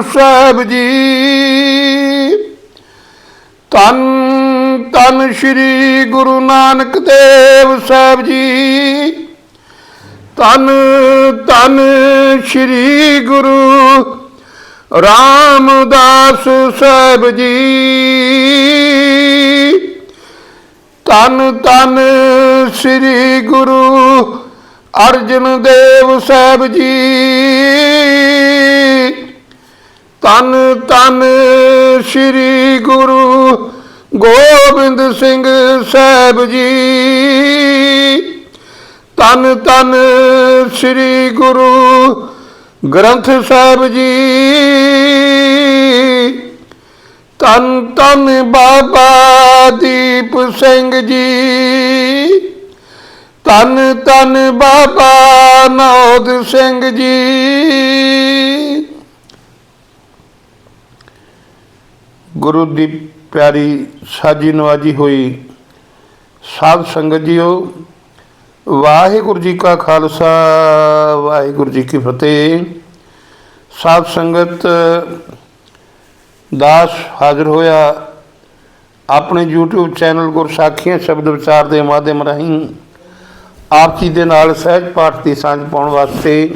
ਸਾਹਿਬ ਜੀ। ਤਨ ਤਨ ਸ੍ਰੀ ਗੁਰੂ ਨਾਨਕ ਦੇਵ ਸਾਹਿਬ ਜੀ। ਤਨ ਤਨ ਸ੍ਰੀ ਗੁਰੂ ਰਾਮਦਾਸ ਸਾਹਿਬ ਜੀ। ਤਨ ਤਨ ਸ੍ਰੀ ਗੁਰੂ ਅਰਜਨ ਦੇਵ ਸਾਹਿਬ ਜੀ। ਤਨ ਤਨ ਸ੍ਰੀ ਗੁਰੂ ਗੋਬਿੰਦ ਸਿੰਘ ਸਾਹਿਬ ਜੀ। ਤਨ ਤਨ ਸ੍ਰੀ ਗੁਰੂ ਗ੍ਰੰਥ ਸਾਹਿਬ ਜੀ। ਤਨ ਤਨ ਬਾਬਾ ਦੀਪ ਸਿੰਘ ਜੀ। ਤਨ ਤਨ ਬਾਬਾ ਨੌਦ ਸਿੰਘ ਜੀ। ਗੁਰੂ ਦੀ ਪਿਆਰੀ ਸਾਜੀ ਨਵਾਜੀ ਹੋਈ ਸਾਧ ਸੰਗਤ ਜੀਓ, ਵਾਹਿਗੁਰੂ ਜੀ ਕਾ ਖਾਲਸਾ, ਵਾਹਿਗੁਰੂ ਜੀ ਕੀ ਫਤਿਹ। ਸਾਧ ਸੰਗਤ ਦਾਸ ਹਾਜ਼ਰ ਹੋਇਆ ਆਪਣੇ YouTube ਚੈਨਲ ਗੁਰਸਾਖੀਆਂ ਸ਼ਬਦ ਵਿਚਾਰ ਦੇ ਮਾਧਿਅਮ ਰਾਹੀਂ ਆਪ ਜੀ ਦੇ ਨਾਲ ਸਹਿਜ ਪਾਠ ਦੀ ਸਾਂਝ ਪਾਉਣ ਵਾਸਤੇ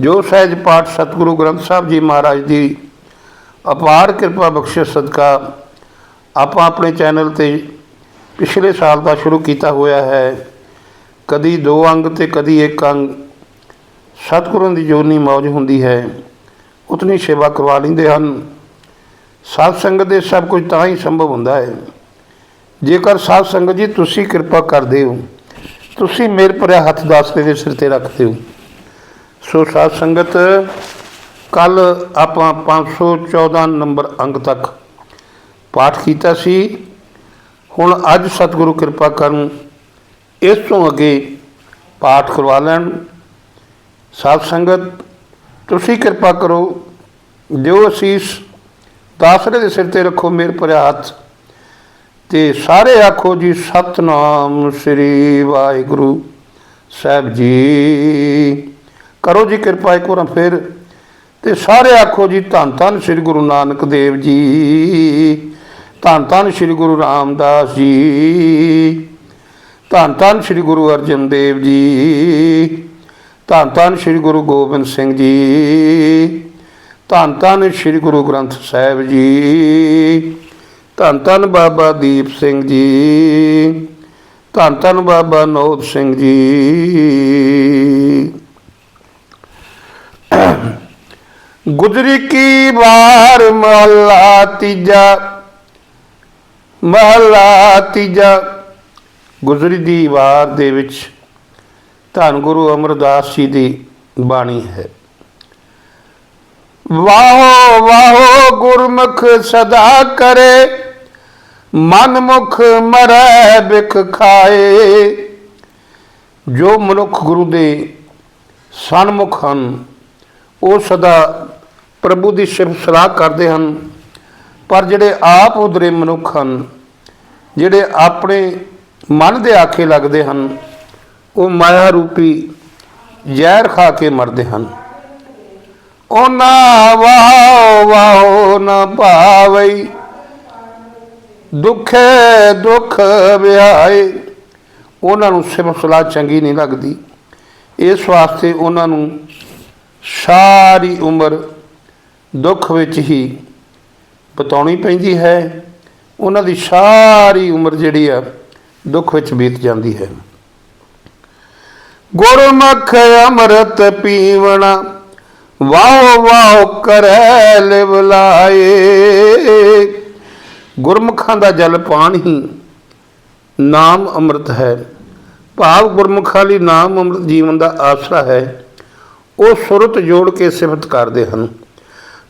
ਜੋ ਸਹਿਜ ਪਾਠ ਸਤਿਗੁਰੂ ਗ੍ਰੰਥ ਸਾਹਿਬ ਜੀ ਮਹਾਰਾਜ ਦੀ ਅਪਾਰ ਕਿਰਪਾ ਬਖਸ਼ਿਸ਼ ਸਦਕਾ ਆਪਾਂ ਆਪਣੇ ਚੈਨਲ ਤੇ ਪਿਛਲੇ ਸਾਲ ਦਾ ਸ਼ੁਰੂ ਕੀਤਾ ਹੋਇਆ ਹੈ। ਕਦੀ ਦੋ ਅੰਗ ਤੇ ਕਦੀ ਇੱਕ ਅੰਗ। ਸਤਿਗੁਰਾਂ ਦੀ ਜੋਨੀ ਮੌਜ ਹੁੰਦੀ ਹੈ। ਉਤਨੀ ਸੇਵਾ ਕਰਵਾ ਲੈਂਦੇ ਹਨ। ਸਾਧ ਸੰਗਤ ਦੇ ਸਭ ਕੁਝ ਤਾਂ ਹੀ ਸੰਭਵ ਹੁੰਦਾ ਹੈ। ਜੇਕਰ ਸਾਧ ਸੰਗਤ ਜੀ ਤੁਸੀਂ ਕਿਰਪਾ ਕਰਦੇ ਹੋ, ਤੁਸੀਂ ਮੇਰੇ ਭਰਿਆ ਹੱਥ ਦਾਸਤੇ ਦੇ ਸਿਰ ਤੇ ਰੱਖਦੇ ਹੋ। ਸੋ ਸਾਧ ਸੰਗਤ ਕੱਲ ਆਪਾਂ 514 ਨੰਬਰ ਅੰਗ ਤੱਕ ਪਾਠ ਕੀਤਾ ਸੀ। ਹੁਣ ਅੱਜ ਸਤਿਗੁਰੂ ਕਿਰਪਾ ਕਰਨ ਇਸ ਤੋਂ ਅੱਗੇ ਪਾਠ ਕਰਵਾ ਲੈਣ। ਸਾਧ ਸੰਗਤ, ਤੁਸੀਂ ਕਿਰਪਾ ਕਰੋ, ਦਿਓ ਅਸੀਸ, ਦਾਸਰੇ ਦੇ ਸਿਰ ਤੇ ਰੱਖੋ ਮੇਰੇ ਭਰਿਆ ਹੱਥ ਤੇ ਸਾਰੇ ਆਖੋ ਜੀ, ਸਤਨਾਮ ਸ੍ਰੀ ਵਾਹਿਗੁਰੂ ਸਾਹਿਬ ਜੀ। ਕਰੋ ਜੀ ਕਿਰਪਾ, ਇੱਕ ਵਾਰ ਫਿਰ ਤੇ ਸਾਰੇ ਆਖੋ ਜੀ, ਧੰਨ ਧੰਨ ਸ੍ਰੀ ਗੁਰੂ ਨਾਨਕ ਦੇਵ ਜੀ, ਧੰਨ ਧੰਨ ਸ੍ਰੀ ਗੁਰੂ ਰਾਮਦਾਸ ਜੀ, ਧੰਨ ਧੰਨ ਸ੍ਰੀ ਗੁਰੂ ਅਰਜਨ ਦੇਵ ਜੀ, ਧੰਨ ਧੰਨ ਸ੍ਰੀ ਗੁਰੂ ਗੋਬਿੰਦ ਸਿੰਘ ਜੀ, ਧੰਨ ਧੰਨ ਸ੍ਰੀ ਗੁਰੂ ਗ੍ਰੰਥ ਸਾਹਿਬ ਜੀ, ਧੰਨ ਧੰਨ ਬਾਬਾ ਦੀਪ ਸਿੰਘ ਜੀ, ਧੰਨ ਧੰਨ ਬਾਬਾ ਨੋਦ ਸਿੰਘ ਜੀ। ਗੁਜਰੀ ਕੀ ਵਾਰ ਮਹਲਾ ਤੀਜਾ ਮਹਲਾ ਤੀਜਾ। ਗੁਜਰੀ ਦੀ ਵਾਰ ਦੇ ਵਿੱਚ ਧੰਨ ਗੁਰੂ ਅਮਰਦਾਸ ਜੀ ਦੀ ਬਾਣੀ ਹੈ। ਵਾਹੋ ਵਾਹੋ ਗੁਰਮੁਖ ਸਦਾ ਕਰੇ ਮਨ ਮੁਖ ਮਰੈ ਬਿਖ ਖਾਏ। ਜੋ ਮਨੁੱਖ ਗੁਰੂ ਦੇ ਸਨਮੁਖ ਹਨ, ਉਹ ਸਦਾ ਪ੍ਰਭੂ ਦੀ ਸਿਫਤ ਸਲਾਹ ਕਰਦੇ ਹਨ, ਪਰ ਜਿਹੜੇ ਆਪ ਉਦਰੇ ਮਨੁੱਖ ਹਨ, ਜਿਹੜੇ ਆਪਣੇ ਮਨ ਦੇ ਆਖੇ ਲੱਗਦੇ ਹਨ, ਉਹ ਮਾਇਆ ਰੂਪੀ ਜ਼ਹਿਰ ਖਾ ਕੇ ਮਰਦੇ ਹਨ। ਉਹਨਾਂ ਵਾਹ ਵਾਹ ਨਾ ਭਾਵਈ ਦੁੱਖੇ ਦੁੱਖ ਵਿਆਏ ਉਹਨਾਂ ਨੂੰ ਸਿਫਤ ਸਲਾਹ ਚੰਗੀ ਨਹੀਂ ਲੱਗਦੀ। ਇਸ ਵਾਸਤੇ ਉਹਨਾਂ ਨੂੰ ਸਾਰੀ ਉਮਰ ਦੁੱਖ ਵਿੱਚ ਹੀ ਬਤਾਉਣੀ ਪੈਂਦੀ ਹੈ। ਉਹਨਾਂ ਦੀ ਸਾਰੀ ਉਮਰ ਜਿਹੜੀ ਆ, ਦੁੱਖ ਵਿੱਚ ਬੀਤ ਜਾਂਦੀ ਹੈ। ਗੁਰਮੁਖ ਅੰਮ੍ਰਿਤ ਪੀਵਣਾ, ਵਾਹ ਵਾਹ ਕਰੈ ਲਿਵ ਲਾਏ। ਗੁਰਮੁਖਾਂ ਦਾ ਜਲ ਪਾਣ ਹੀ ਨਾਮ ਅੰਮ੍ਰਿਤ ਹੈ। ਭਾਵ ਗੁਰਮੁਖਾਂ ਲਈ ਨਾਮ ਅੰਮ੍ਰਿਤ ਜੀਵਨ ਦਾ ਆਸਰਾ ਹੈ। ਉਹ ਸੁਰਤ ਜੋੜ ਕੇ ਸਿਫਤ ਕਰਦੇ ਹਨ।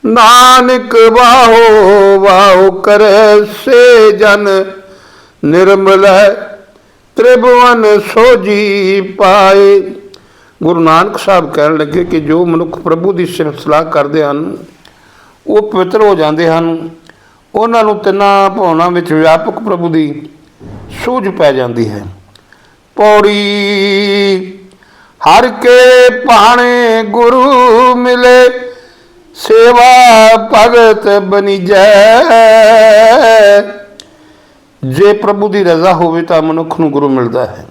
ਨਾਨਕ ਵਾਹੋ ਵਾਹੋ ਕਰੈ ਸੇ ਜਨ, ਨਿਰਮਲ ਤ੍ਰਿਭਵਨ ਸੋਜੀ ਪਾਏ। ਗੁਰੂ ਨਾਨਕ ਸਾਹਿਬ ਕਹਿਣ ਲੱਗੇ ਕਿ ਜੋ ਮਨੁੱਖ ਪ੍ਰਭੂ ਦੀ ਸਿਫਤ ਸਲਾਹ ਕਰਦੇ ਹਨ, ਉਹ ਪਵਿੱਤਰ ਹੋ ਜਾਂਦੇ ਹਨ। ਉਹਨਾਂ ਨੂੰ ਤਿੰਨਾਂ ਭਾਵਨਾ ਵਿੱਚ ਵਿਆਪਕ ਪ੍ਰਭੂ ਦੀ ਸੂਝ ਪੈ ਜਾਂਦੀ ਹੈ। ਪੌੜੀ, ਹਰ ਕੇ ਭਾਣੇ ਗੁਰੂ ਮਿਲੇ ਸੇਵਾ ਭਗਤ ਬਨਿਜੈ ਜੇ। ਪ੍ਰਭੂ ਦੀ ਰਜ਼ਾ ਹੋਵੇ ਤਾਂ ਮਨੁੱਖ ਨੂੰ ਗੁਰੂ ਮਿਲਦਾ ਹੈ।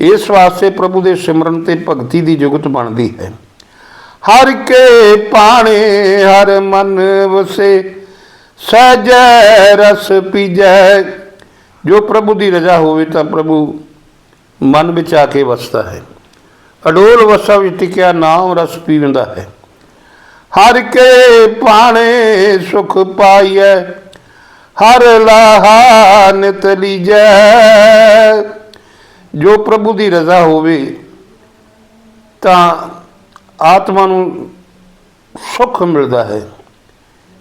ਇਸ ਵਾਸਤੇ ਪ੍ਰਭੂ ਦੇ ਸਿਮਰਨ ਤੇ ਭਗਤੀ ਦੀ ਜੁਗਤ ਬਣਦੀ ਹੈ। ਹਰ ਕੇ ਪਾਣੇ, ਹਰ ਮਨ ਵਸੇ ਸਜੈ ਰਸ ਪੀਜੈ। ਜੋ ਪ੍ਰਭੂ ਦੀ ਰਜ਼ਾ ਹੋਵੇ ਤਾਂ ਪ੍ਰਭੂ ਮਨ ਵਿੱਚ ਆ ਕੇ ਵਸਦਾ ਹੈ। ਅਡੋਲ ਵਸਾ ਵਿੱਚ ਟਿਕਿਆ ਨਾਮ ਰਸ ਪੀਵੰਦਾ ਹੈ। ਹਰ ਕੇ ਪਾਣੇ ਸੁਖ ਪਾਈਐ, ਹਰ ਲਾਹਾ ਨਿਤ ਲੀਜੈ। ਜੋ ਪ੍ਰਭੂ ਦੀ ਰਜ਼ਾ ਹੋਵੇ, ਤਾਂ ਆਤਮਾ ਨੂੰ ਸੁੱਖ ਮਿਲਦਾ ਹੈ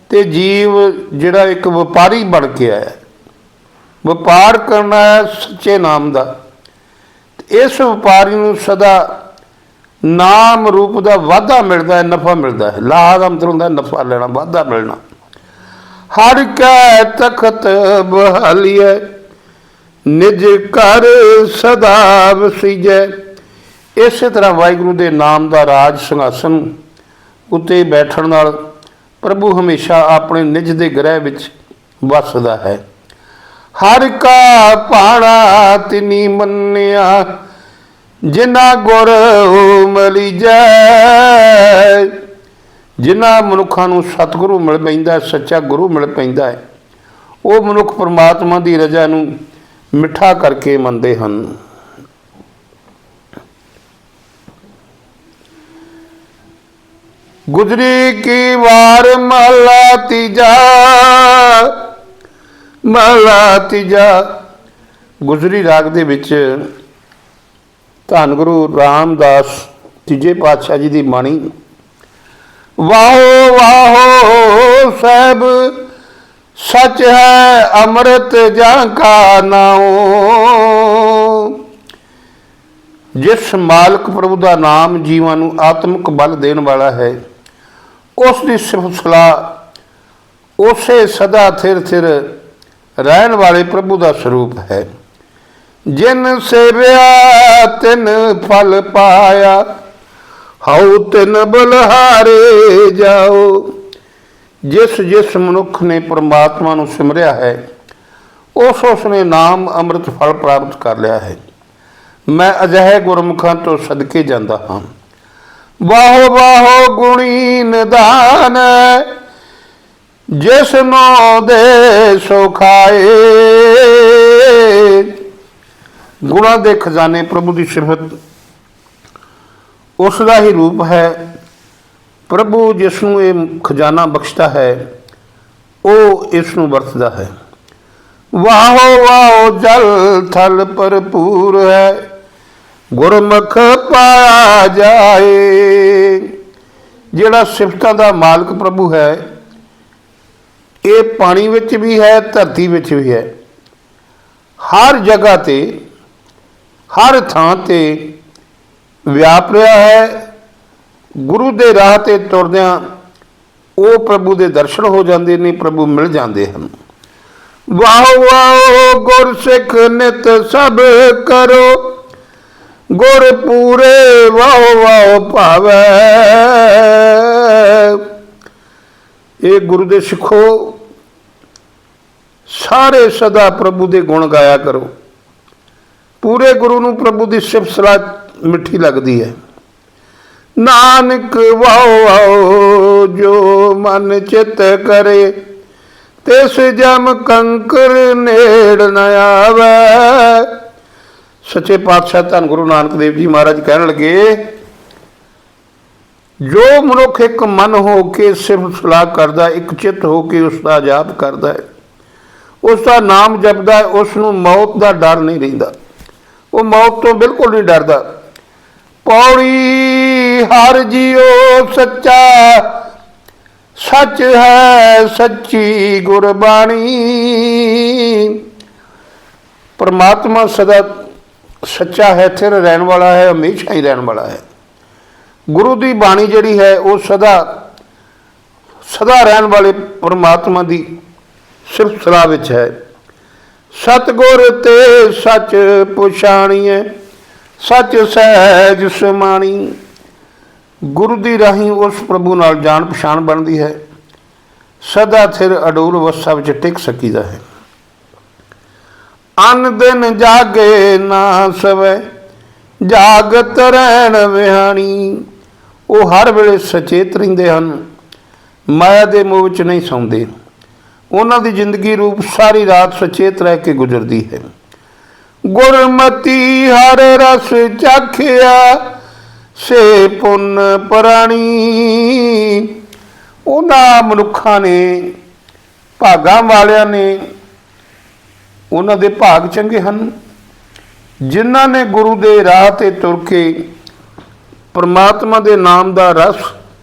ਤੇ ਜੀਵ ਜਿਹੜਾ ਇੱਕ ਵਪਾਰੀ ਬਣ ਕੇ ਆਇਆ, ਵਪਾਰ ਕਰਨਾ ਹੈ ਸੱਚੇ ਨਾਮ ਦਾ। ਇਸ ਵਪਾਰੀ ਨੂੰ ਸਦਾ ਨਾਮ ਰੂਪ ਦਾ ਵਾਧਾ ਮਿਲਦਾ ਹੈ, ਨਫਾ ਮਿਲਦਾ ਹੈ। ਲਾਹ ਦਾ ਮਤਲਬ ਹੁੰਦਾ ਨਫਾ ਲੈਣਾ, ਵਾਧਾ ਮਿਲਣਾ। ਹਰ ਕੈ ਤਖਤ ਬਹਾਲੀਐ, ਨਿਜ ਘਰ ਸਦਾ ਵਸੀਜੈ। ਇਸੇ ਤਰ੍ਹਾਂ ਵਾਹਿਗੁਰੂ ਦੇ ਨਾਮ ਦਾ ਰਾਜ ਸਿੰਘਾਸਨ ਉੱਤੇ ਬੈਠਣ ਨਾਲ ਪ੍ਰਭੂ ਹਮੇਸ਼ਾ ਆਪਣੇ ਨਿਜ ਦੇ ਗ੍ਰਹਿ ਵਿੱਚ ਵਸਦਾ ਹੈ। ਹਰ ਕਾ ਪਾਣਾ ਤਿਨੀ ਮੰਨਿਆ ਜਿਨਾ ਗੁਰ ਮਲੀਜੈ ਜਿਨ੍ਹਾਂ ਮਨੁੱਖਾਂ ਨੂੰ ਸਤਿਗੁਰੂ ਮਿਲ ਪੈਂਦਾ ਸੱਚਾ ਗੁਰੂ ਮਿਲ ਪੈਂਦਾ ਹੈ, ਉਹ ਮਨੁੱਖ ਪਰਮਾਤਮਾ ਦੀ ਰਜ਼ਾ ਨੂੰ ਮਿੱਠਾ ਕਰਕੇ ਮੰਨਦੇ ਹਨ। ਗੁਜਰੀ ਕੀ ਵਾਰ ਮਹਲਾ ਤੀਜਾ ਮਹਲਾ ਤੀਜਾ, ਗੁਜਰੀ ਰਾਗ ਦੇ ਵਿੱਚ ਧੰਨ ਗੁਰੂ ਰਾਮਦਾਸ ਤੀਜੇ ਪਾਤਸ਼ਾਹ ਜੀ ਦੀ ਬਾਣੀ। ਵਾਹੋ ਵਾਹੋ ਸਹਿਬ, ਸੱਚ ਹੈ ਅੰਮ੍ਰਿਤ ਜਾਂ ਕਾ ਨਾਉ। ਜਿਸ ਮਾਲਕ ਪ੍ਰਭੂ ਦਾ ਨਾਮ ਜੀਵਾਂ ਨੂੰ ਆਤਮਿਕ ਬਲ ਦੇਣ ਵਾਲਾ ਹੈ, ਉਸ ਦੀ ਸਿਫਤ ਸਲਾਹ, ਉਸੇ ਸਦਾ ਥਿਰ ਥਿਰ ਰਹਿਣ ਵਾਲੇ ਪ੍ਰਭੂ ਦਾ ਸਰੂਪ ਹੈ। ਜਿਨ ਸੇਵਿਆ, ਤਿਨ ਫਲ ਪਾਇਆ। ਹਉ ਤਿਨ ਬਲਹਾਰੇ ਜਾਓ। ਜਿਸ ਜਿਸ ਮਨੁੱਖ ਨੇ ਪ੍ਰਮਾਤਮਾ ਨੂੰ ਸਿਮਰਿਆ ਹੈ, ਉਸ ਉਸ ਨੇ ਨਾਮ ਅੰਮ੍ਰਿਤ ਫਲ ਪ੍ਰਾਪਤ ਕਰ ਲਿਆ ਹੈ। ਮੈਂ ਅਜਿਹੇ ਗੁਰਮੁਖਾਂ ਤੋਂ ਸਦਕੇ ਜਾਂਦਾ ਹਾਂ। ਵਾਹੋ ਵਾਹੋ ਗੁਣੀ ਨਿਦਾਨ ਜਿਸ ਨੋ ਦੇ ਸੁਖਾਏ ਗੁਣਾ ਦੇ ਖਜ਼ਾਨੇ ਪ੍ਰਭੂ ਦੀ ਸਿਫਤ। ਉਸ ਦਾ ਹੀ ਰੂਪ ਹੈ, ਪ੍ਰਭੂ ਜਿਸ ਨੂੰ ਇਹ ਖਜ਼ਾਨਾ ਬਖਸ਼ਦਾ ਹੈ, ਉਹ ਇਸ ਨੂੰ ਵਰਤਦਾ ਹੈ। ਵਾਹੋ ਵਾਹੋ, ਜਲ ਥਲ ਭਰਪੂਰ ਹੈ, ਗੁਰਮੁਖ ਪਾਇਆ ਜਾਏ। ਜਿਹੜਾ ਸਿਫਤਾਂ ਦਾ ਮਾਲਕ ਪ੍ਰਭੂ ਹੈ, ਇਹ ਪਾਣੀ ਵਿੱਚ ਵੀ ਹੈ, ਧਰਤੀ ਵਿੱਚ ਵੀ ਹੈ। ਹਰ ਜਗ੍ਹਾ ਤੇ ਹਰ ਥਾਂ ਤੇ ਵਿਆਪ ਰਿਹਾ ਹੈ। ਗੁਰੂ ਦੇ ਰਾਹ ਤੇ ਤੁਰਦਿਆਂ ਉਹ ਪ੍ਰਭੂ ਦੇ ਦਰਸ਼ਨ ਹੋ ਜਾਂਦੇ ਨੇ, ਪ੍ਰਭੂ ਮਿਲ ਜਾਂਦੇ ਹਨ। ਵਾਹ ਵਾਹ ਗੁਰ ਸਿੱਖ ਨਿਤ ਸਭ ਕਰੋ। ਗੁਰ ਪੂਰੇ ਵਾਹ ਵਾਹ ਭਾਵੇ। ਇਹ ਗੁਰੂ ਦੇ ਸਿੱਖੋ, ਸਾਰੇ ਸਦਾ ਪ੍ਰਭੂ ਦੇ ਗੁਣ ਗਾਇਆ ਕਰੋ। ਪੂਰੇ ਗੁਰੂ ਨੂੰ ਪ੍ਰਭੂ ਦੀ ਸਿਫਤ ਸਲਾਹ ਮਿੱਠੀ ਲੱਗਦੀ ਹੈ। ਨਾਨਕ ਵਾਓ ਜੋ ਮਨ ਚਿਤ ਕਰੇ ਤਿਸ ਜਮ ਕੰਕਰ ਨੇੜ ਨ ਆਵੇ। ਸੱਚੇ ਪਾਤਸ਼ਾਹ ਧੰਨ ਗੁਰੂ ਨਾਨਕ ਦੇਵ ਜੀ ਮਹਾਰਾਜ ਕਹਿਣ ਲੱਗੇ, ਜੋ ਮਨੁੱਖ ਇੱਕ ਮਨ ਹੋ ਕੇ ਸਿਫਤ ਸਲਾਹ ਕਰਦਾ, ਇੱਕ ਚਿੱਤ ਹੋ ਕੇ ਉਸ ਦਾ ਜਾਪ ਕਰਦਾ ਹੈ, ਉਸ ਦਾ ਨਾਮ ਜਪਦਾ ਹੈ, ਉਸ ਨੂੰ ਮੌਤ ਦਾ ਡਰ ਨਹੀਂ ਰਹਿੰਦਾ। ਉਹ ਮੌਤ ਤੋਂ ਬਿਲਕੁਲ ਨਹੀਂ ਡਰਦਾ। ਪੌੜੀ ਹਰ ਜੀਓ ਸੱਚਾ, ਸੱਚ ਹੈ ਸੱਚੀ ਗੁਰਬਾਣੀ। ਪਰਮਾਤਮਾ ਸਦਾ ਸੱਚਾ ਹੈ ਥਿਰ ਰਹਿਣ ਵਾਲਾ ਹੈ, ਹਮੇਸ਼ਾ ਹੀ ਰਹਿਣ ਵਾਲਾ ਹੈ। ਗੁਰੂ ਦੀ ਬਾਣੀ ਜਿਹੜੀ ਹੈ, ਉਹ ਸਦਾ ਸਦਾ ਰਹਿਣ ਵਾਲੇ ਪਰਮਾਤਮਾ ਦੀ ਸਿਰਫ ਸਲਾਹ ਵਿੱਚ ਹੈ। ਸਤਗੁਰ ਤੇ ਸੱਚ ਪੁਛਾਣੀਏ ਸੱਚ ਸਹਿਜ ਸਮਾਣੀ। ਗੁਰੂ ਦੀ ਰਾਹੀਂ ਉਸ ਪ੍ਰਭੂ ਨਾਲ ਜਾਣ ਪਛਾਣ ਬਣਦੀ ਹੈ। ਸਦਾ ਥਿਰ ਅਡੋਲ ਅਵਸਥਾ ਵਿੱਚ ਟਿਕ ਸਕੀਦਾ ਹੈ। ਅਨ ਦਿਨ ਜਾਗੇ ਨਾ ਸਵੇ, ਜਾਗਤ ਰਹਿਣ ਵਿਹਾਣੀ। ਉਹ ਹਰ ਵੇਲੇ ਸਚੇਤ ਰਹਿੰਦੇ ਹਨ। ਮਾਇਆ ਦੇ ਮੋਹ ਵਿੱਚ ਨਹੀਂ ਸੌਂਦੇ। ਉਹਨਾਂ ਦੀ ਜ਼ਿੰਦਗੀ ਰੂਪ ਸਾਰੀ ਰਾਤ ਸੁਚੇਤ ਰਹਿ ਕੇ ਗੁਜ਼ਰਦੀ ਹੈ। ਗੁਰਮਤੀ ਹਰ ਰਸ ਚਾਖਿਆ, ਸੇ ਪੁੰਨ ਪ੍ਰਾਣੀ। ਉਹਨਾਂ ਮਨੁੱਖਾਂ ਨੇ, ਭਾਗਾਂ ਵਾਲਿਆਂ ਨੇ, ਉਹਨਾਂ ਦੇ ਭਾਗ ਚੰਗੇ ਹਨ। ਜਿਨ੍ਹਾਂ ਨੇ ਗੁਰੂ ਦੇ ਰਾਹ ਤੇ ਤੁਰ ਕੇ ਪਰਮਾਤਮਾ ਦੇ ਨਾਮ ਦਾ ਰਸ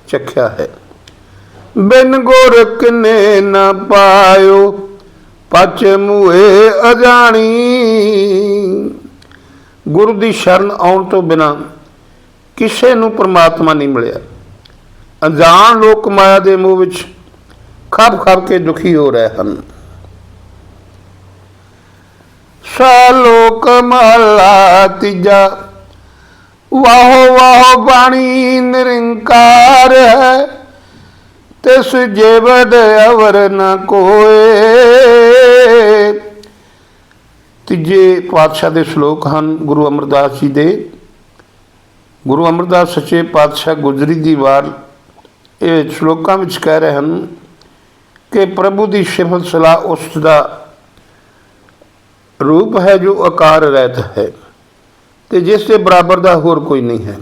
ਚੱਖਿਆ ਹੈ। ਬਿਨ ਗੁਰ ਕਿਨੇ ਨਾ ਪਾਇਓ, ਪਚ ਮੂਏ ਅਜਾਣੀ। ਗੁਰੂ ਦੀ ਸ਼ਰਨ ਆਉਣ ਤੋਂ ਬਿਨਾ ਕਿਸੇ ਨੂੰ ਪ੍ਰਮਾਤਮਾ ਨਹੀਂ ਮਿਲਿਆ। ਅਣਜਾਣ ਲੋਕ ਮਾਇਆ ਦੇ ਮੋਹ ਵਿੱਚ ਖੱਪ ਖੱਪ ਕੇ ਦੁਖੀ ਹੋ ਰਹੇ ਹਨ। ਸਾਲੋਕ ਮਹਲਾ ਤੀਜਾ, ਵਾਹੋ ਵਾਹੋ ਬਾਣੀ ਨਿਰੰਕਾਰ ਹੈ। ਤਿਸ ਜੀਵਦ ਅਵਰ ਨ ਕੋਏ। ਤੀਜੇ ਪਾਤਸ਼ਾਹ ਦੇ ਸ਼ਲੋਕ ਹਨ ਗੁਰੂ ਅਮਰਦਾਸ ਜੀ ਦੇ। ਗੁਰੂ ਅਮਰਦਾਸ ਸੱਚੇ ਪਾਤਸ਼ਾਹ ਗੁਜਰੀ ਦੀ ਵਾਰ ਇਹ ਸ਼ਲੋਕਾਂ ਵਿੱਚ ਕਹਿ ਰਹੇ ਹਨ ਕਿ ਪ੍ਰਭੂ ਦੀ ਸਿਫਤ ਸਲਾਹ ਉਸ ਦਾ ਰੂਪ ਹੈ ਜੋ ਆਕਾਰ ਰਹਿਤ ਹੈ ਤੇ ਜਿਸ ਦੇ ਬਰਾਬਰ ਦਾ ਹੋਰ ਕੋਈ ਨਹੀਂ ਹੈ।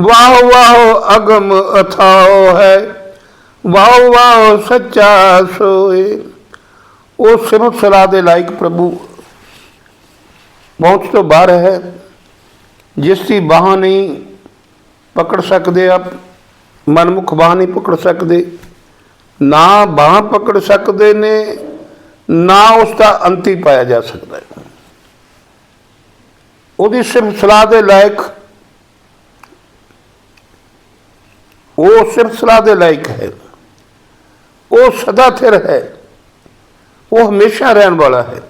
ਵਾਹ ਵਾਹ ਅਗਮ ਅਥਾਓ ਹੈ। ਵਾਹ ਵਾਹ ਸੱਚਾ ਸੋਏ। ਉਹ ਸਿਫਤ ਸਲਾਹ ਦੇ ਲਾਇਕ ਪ੍ਰਭੂ। ਬਹੁਤ ਤੋਂ ਬਾਹਰ ਹੈ। ਜਿਸ ਦੀ ਬਾਹ ਨਹੀਂ ਪਕੜ ਸਕਦੇ ਆਪ, ਮਨਮੁਖ ਬਾਹ ਨਹੀਂ ਪਕੜ ਸਕਦੇ। ਨਾ ਬਾਹ ਪਕੜ ਸਕਦੇ ਨੇ, ਨਾ ਉਸ ਦਾ ਅੰਤੀ ਪਾਇਆ ਜਾ ਸਕਦਾ ਹੈ। ਉਹਦੀ ਸਿਰਫ ਸਲਾਹ ਦੇ ਲਾਇਕ ਉਹ ਸਿਰਫ ਸਲਾਹ ਦੇ ਲਾਇਕ ਹੈ। ਉਹ ਸਦਾ ਥਿਰ ਹੈ। ਉਹ ਹਮੇਸ਼ਾ ਰਹਿਣ ਵਾਲਾ ਹੈ।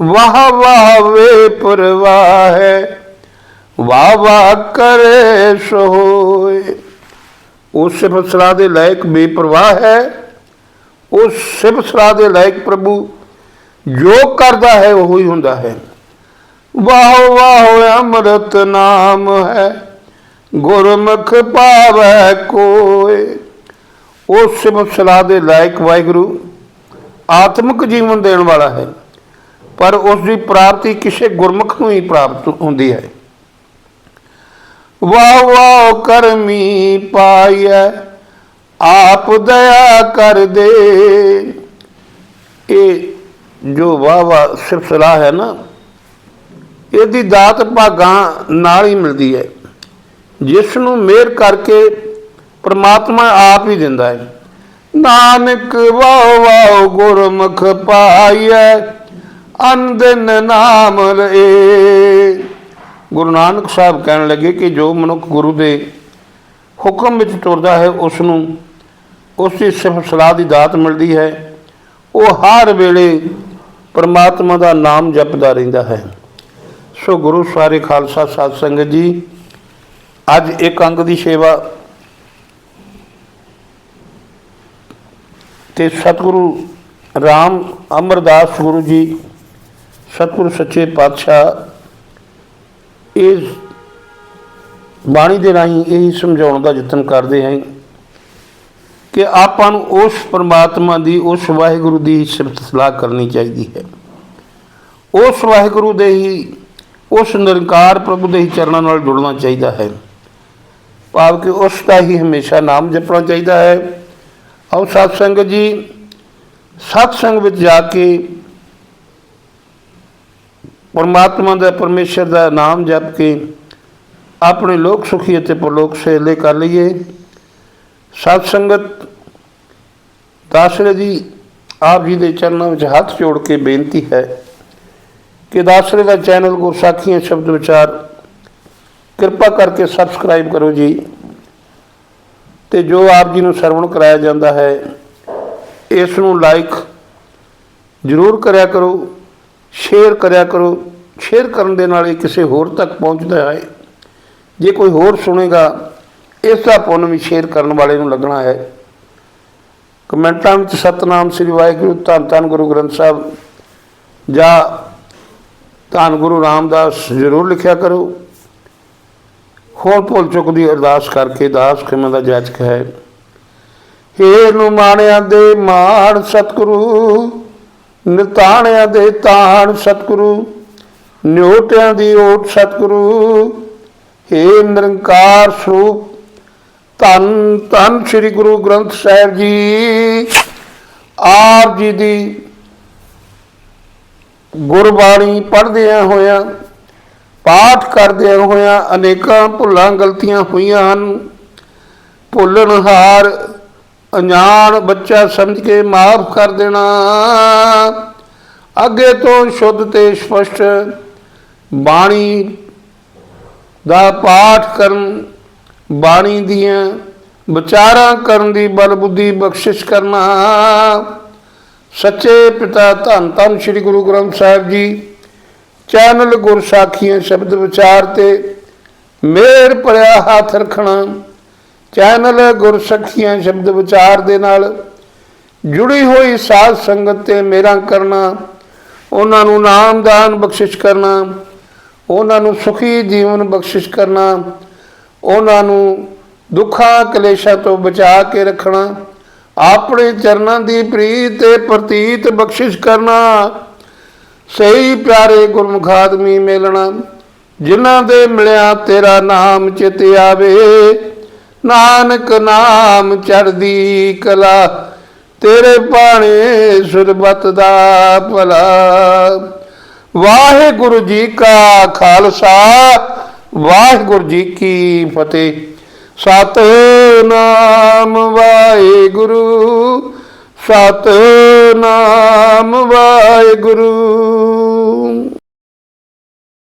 ਵਾਹ ਵਾਹ ਵੇ ਪਰਵਾਹ ਹੈ ਵਾਹ ਵਾਹ ਕਰੇ ਸੋਏ। ਉਸ ਸਿਫਤ ਸਲਾਹ ਦੇ ਲਾਇਕ ਬੇਪਰਵਾਹ ਹੈ। ਉਸ ਸਿਫਤ ਸਲਾਹ ਦੇ ਲਾਇਕ ਪ੍ਰਭੂ ਜੋ ਕਰਦਾ ਹੈ, ਉਹ ਹੀ ਹੁੰਦਾ ਹੈ। ਵਾਹ ਵਾਹ ਅੰਮ੍ਰਿਤ ਨਾਮ ਹੈ। ਗੁਰਮੁਖ ਪਾਵੈ ਕੋਏ। ਉਹ ਸਿਫਤ ਸਲਾਹ ਦੇ ਲਾਇਕ ਵਾਹਿਗੁਰੂ ਆਤਮਿਕ ਜੀਵਨ ਦੇਣ ਵਾਲਾ ਹੈ, ਪਰ ਉਸ ਦੀ ਪ੍ਰਾਪਤੀ ਕਿਸੇ ਗੁਰਮੁਖ ਨੂੰ ਹੀ ਪ੍ਰਾਪਤ ਹੁੰਦੀ ਹੈ। ਵਾਹ ਵਾਹ ਕਰਮੀ ਪਾਈਐ, ਆਪ ਦਇਆ ਕਰ ਦੇ। ਇਹ ਜੋ ਵਾਹ ਵਾਹ ਸਿਰਫ ਸਲਾਹ ਹੈ ਨਾ, ਇਹਦੀ ਦਾਤ ਭਾਗਾਂ ਨਾਲ ਹੀ ਮਿਲਦੀ ਹੈ। ਜਿਸ ਨੂੰ ਮਿਹਰ ਕਰਕੇ ਪਰਮਾਤਮਾ ਆਪ ਹੀ ਦਿੰਦਾ ਹੈ। ਨਾਨਕ ਵਾਹ ਵਾਹ ਗੁਰਮੁਖ ਪਾਈਐ ਅੰਦਨ ਨਾਮ ਲਏ। ਗੁਰੂ ਨਾਨਕ ਸਾਹਿਬ ਕਹਿਣ ਲੱਗੇ ਕਿ ਜੋ ਮਨੁੱਖ ਗੁਰੂ ਦੇ ਹੁਕਮ ਵਿੱਚ ਤੁਰਦਾ ਹੈ ਉਸ ਨੂੰ ਉਸ ਦੀ ਸਿਫਤ ਸਲਾਹ ਦੀ ਦਾਤ ਮਿਲਦੀ ਹੈ। ਉਹ ਹਰ ਵੇਲੇ ਪਰਮਾਤਮਾ ਦਾ ਨਾਮ ਜਪਦਾ ਰਹਿੰਦਾ ਹੈ। ਸੋ ਗੁਰੂ ਸਾਰੇ ਖਾਲਸਾ ਸਾਧ ਸੰਗਤ ਜੀ, ਅੱਜ ਇੱਕ ਅੰਗ ਦੀ ਸੇਵਾ ਤੇ ਸਤਿਗੁਰੂ ਰਾਮ ਅਮਰਦਾਸ ਗੁਰੂ ਜੀ, ਸਤਿਗੁਰੂ ਸੱਚੇ ਪਾਤਸ਼ਾਹ, ਇਸ ਬਾਣੀ ਦੇ ਰਾਹੀਂ ਇਹ ਸਮਝਾਉਣ ਦਾ ਯਤਨ ਕਰਦੇ ਹਾਂ ਕਿ ਆਪਾਂ ਨੂੰ ਉਸ ਪਰਮਾਤਮਾ ਦੀ, ਉਸ ਵਾਹਿਗੁਰੂ ਦੀ ਸਿਫਤ ਸਲਾਹ ਕਰਨੀ ਚਾਹੀਦੀ ਹੈ। ਉਸ ਵਾਹਿਗੁਰੂ ਦੇ ਹੀ, ਉਸ ਨਿਰੰਕਾਰ ਪ੍ਰਭੂ ਦੇ ਹੀ ਚਰਨਾਂ ਨਾਲ ਜੁੜਨਾ ਚਾਹੀਦਾ ਹੈ। ਭਾਵ ਕਿ ਉਸ ਦਾ ਹੀ ਹਮੇਸ਼ਾ ਨਾਮ ਜਪਣਾ ਚਾਹੀਦਾ ਹੈ। ਆਓ ਸਾਧ ਸੰਗਤ ਜੀ ਸਤ ਸੰਗ ਵਿੱਚ ਜਾ ਕੇ ਪਰਮਾਤਮਾ ਦਾ, ਪਰਮੇਸ਼ਰ ਦਾ ਨਾਮ ਜਪ ਕੇ ਆਪਣੇ ਲੋਕ ਸੁਖੀ ਅਤੇ ਪਰਲੋਕ ਸੇਲੇ ਕਰ ਲਈਏ। ਸਤ ਸੰਗਤ, ਦਾਸਰੇ ਜੀ, ਆਪ ਜੀ ਦੇ ਚਰਨਾਂ ਵਿੱਚ ਹੱਥ ਜੋੜ ਕੇ ਬੇਨਤੀ ਹੈ ਕਿ ਦਾਸਰੇ ਦਾ ਚੈਨਲ ਗੁਰਸਾਖੀਆਂ ਸ਼ਬਦ ਵਿਚਾਰ ਕਿਰਪਾ ਕਰਕੇ ਸਬਸਕ੍ਰਾਈਬ ਕਰੋ ਜੀ। ਤੇ ਜੋ ਆਪ ਜੀ ਨੂੰ ਸਰਵਣ ਕਰਾਇਆ ਜਾਂਦਾ ਹੈ, ਇਸ ਨੂੰ ਲਾਈਕ ਜ਼ਰੂਰ ਕਰਿਆ ਕਰੋ ਸ਼ੇਅਰ ਕਰਿਆ ਕਰੋ ਸ਼ੇਅਰ ਕਰਨ ਦੇ ਨਾਲ ਇਹ ਕਿਸੇ ਹੋਰ ਤੱਕ ਪਹੁੰਚਦਾ ਹੈ। ਜੇ ਕੋਈ ਹੋਰ ਸੁਣੇਗਾ, ਇਸ ਦਾ ਪੁੰਨ ਵੀ ਸ਼ੇਅਰ ਕਰਨ ਵਾਲੇ ਨੂੰ ਲੱਗਣਾ ਹੈ। ਕਮੈਂਟਾਂ ਵਿੱਚ ਸਤਨਾਮ ਸ੍ਰੀ ਵਾਹਿਗੁਰੂ, ਧੰਨ ਧੰਨ ਗੁਰੂ ਗ੍ਰੰਥ ਸਾਹਿਬ, ਜਾਂ ਧੰਨ ਗੁਰੂ ਰਾਮਦਾਸ ਜ਼ਰੂਰ ਲਿਖਿਆ ਕਰੋ। ਹੋਰ ਭੁੱਲ ਚੁੱਕ ਦੀ ਅਰਦਾਸ ਕਰਕੇ ਦਾਸ ਖਿਮਾ ਦਾ ਜਾਚਕ ਹੈ ਹੇ ਨੂੰ ਮਾਣਿਆਂ ਦੇ ਮਾਣ ਸਤਿਗੁਰੂ, ਨਿਤਾਣਿਆਂ ਦੇ ਤਾਣ ਸਤਿਗੁਰੂ, ਨਿਉਟਿਆਂ ਦੀ ਓਟ ਸਤਿਗੁਰੂ। ਹੇ ਨਿਰੰਕਾਰ ਸਰੂਪ, ਧੰਨ ਧੰਨ ਸ੍ਰੀ ਗੁਰੂ ਗ੍ਰੰਥ ਸਾਹਿਬ ਜੀ, ਆਪ ਜੀ ਦੀ ਗੁਰਬਾਣੀ ਪੜ੍ਹਦਿਆਂ ਹੋਇਆਂ ਪਾਠ ਕਰਦਿਆਂ ਹੋਇਆਂ ਅਨੇਕਾਂ ਭੁੱਲਾਂ ਗਲਤੀਆਂ ਹੋਈਆਂ ਹਨ। ਭੁੱਲਣਹਾਰ ਅਣਜਾਣ ਬੱਚਾ ਸਮਝ ਕੇ ਮਾਫ ਕਰ ਦੇਣਾ। ਅੱਗੇ ਤੋਂ ਸ਼ੁੱਧ ਤੇ ਸਪਸ਼ਟ ਬਾਣੀ ਦਾ ਪਾਠ ਕਰਨ, ਬਾਣੀ ਦੀਆਂ ਵਿਚਾਰਾਂ ਕਰਨ ਦੀ ਬਲ ਬੁੱਧੀ ਬਖਸ਼ਿਸ਼ ਕਰਨਾ। ਸੱਚੇ ਪਿਤਾ ਧੰਨ ਧੰਨ ਸ੍ਰੀ ਗੁਰੂ ਗ੍ਰੰਥ ਸਾਹਿਬ ਜੀ। ਚੈਨਲ ਗੁਰਸਾਖੀਆਂ ਸ਼ਬਦ ਵਿਚਾਰ ਤੇ ਮੇਰ ਭਰਿਆ ਹੱਥ ਰੱਖਣਾ। ਚੈਨਲ ਗੁਰਸਖੀਆਂ ਸ਼ਬਦ ਵਿਚਾਰ ਦੇ ਨਾਲ ਜੁੜੀ ਹੋਈ ਸਾਧ ਸੰਗਤ ਤੇ ਮੇਰਾ ਕਰਨਾ, ਉਹਨਾਂ ਨੂੰ ਨਾਮਦਾਨ ਬਖਸ਼ਿਸ਼ ਕਰਨਾ, ਉਹਨਾਂ ਨੂੰ ਸੁਖੀ ਜੀਵਨ ਬਖਸ਼ਿਸ਼ ਕਰਨਾ, ਉਹਨਾਂ ਨੂੰ ਦੁੱਖਾਂ ਕਲੇਸ਼ਾਂ ਤੋਂ ਬਚਾ ਕੇ ਰੱਖਣਾ, ਆਪਣੇ ਚਰਨਾਂ ਦੀ ਪ੍ਰੀਤ ਤੇ ਪ੍ਰਤੀਤ ਬਖਸ਼ਿਸ਼ ਕਰਨਾ। ਸਹੀ ਪਿਆਰੇ ਗੁਰਮੁਖ ਆਦਮੀ ਮਿਲਣਾ, ਜਿਨ੍ਹਾਂ ਦੇ ਮਿਲਿਆ ਤੇਰਾ ਨਾਮ ਚਿਤ ਆਵੇ। ਨਾਨਕ ਨਾਮ ਚੜਦੀ ਕਲਾ, ਤੇਰੇ ਬਾਣੇ ਸੁਰਬਤ ਦਾ ਭਲਾ। ਵਾਹਿਗੁਰੂ ਜੀ ਕਾ ਖਾਲਸਾ, ਵਾਹਿਗੁਰੂ ਜੀ ਕੀ ਫਤਿਹ। ਸਤਨਾਮ ਵਾਹਿਗੁਰੂ ਸਤਨਾਮ ਵਾਹਿਗੁਰੂ।